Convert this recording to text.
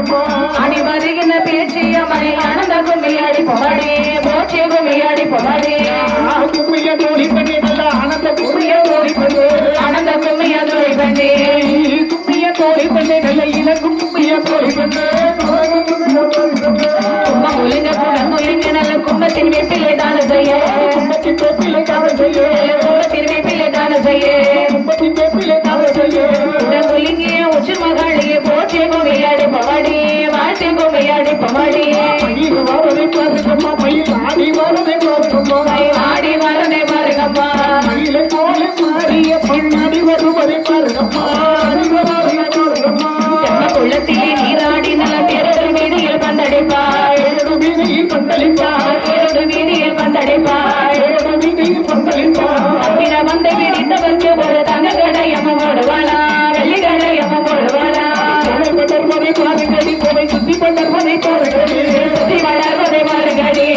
அடி வருகின பேச்சியமனை ஆனந்த கும்மி அடிப்பமடி மோட்சிய கும்மி அடிப்பமடி கும்மிய தோழி பண்ணி நல்ல ஆனந்த கும்மிய தோழி பண்ணி ஆனந்த கும்மிய தோழி பண்ணி கும்மிய தோழி பண்ணி நல்ல இன கும்மிய தோழி பண்ணி கும்ப முழுங்க கூட முழுங்க நல்ல கும்பத்தின் வீட்டிலே தான செய்ய கும்பத்தின் வீட்டிலே தான செய்ய கும்பத்தின் வீட்டிலே தான செய்ய ஆடி பவாடியே மயில் வரதை பாருங்கம்மா மயில் ஆடி வரதை பாருங்கம்மா. மயில் ஆடி வரதை பாருங்கம்மா. மயிலை போல மாறிய பொன்னாடி வருவதை பாருங்கம்மா. குளத்திலே நீராடி நல்ல பேரொரு வீதியில் பந்தடைப்பாய் ஏழு வீதியில் பந்தளிப்பாய் ஏழு வீதியில் பந்தடைப்பாய் ஏழு வீதியில் பந்தளிப்பாய் அப்பின வந்து பிடித்தவர்க்கு ஒரு தங்க கடையமும் ஓடுவாளா வெள்ளி கடையமும் ஓடுவாளா பாருங்கடி கோவை Thank you.